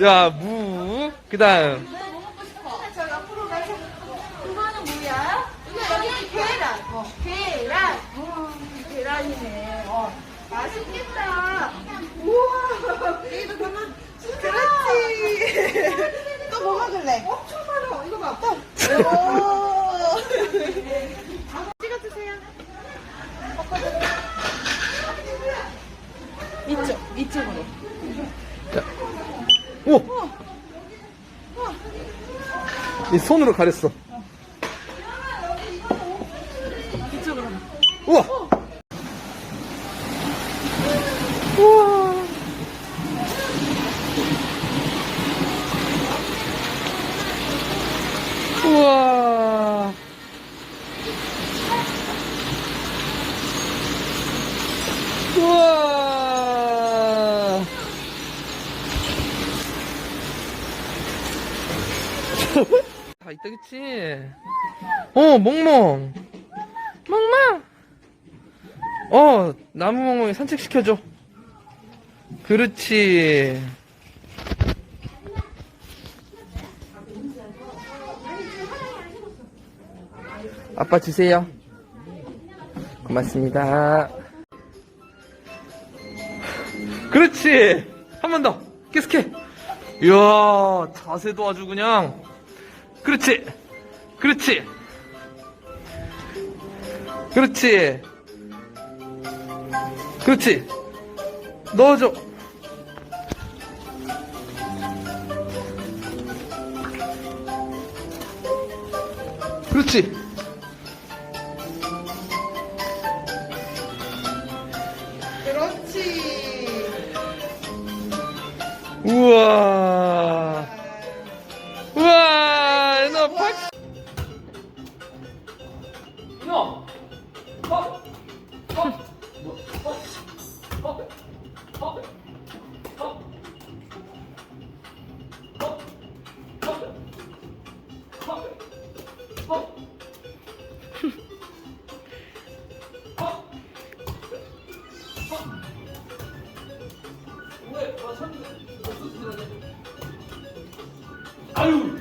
자, 무. 그 다음. 그거는. 어, 맛있겠다. 우와. 담아. 그렇지. 또 뭐 먹을래? 엄청 많아. 이거 봐. 또. 오. 찍어주세요. 이쪽, 이쪽으로. 오! 이 손으로 가렸어. 이쪽으로. 우와! 우와! 우와! 우와! 다 있다, 그치? 어, 멍멍! 멍멍! 어, 나무 멍멍이 산책시켜줘. 그렇지. 아빠 주세요. 고맙습니다. 그렇지. 한 번 더. 계속해. 이야, 자세도 아주 그냥. 그렇지. 그렇지. 그렇지. 그렇지. 넣어줘. 그렇지. 그렇지. 우와. 아유!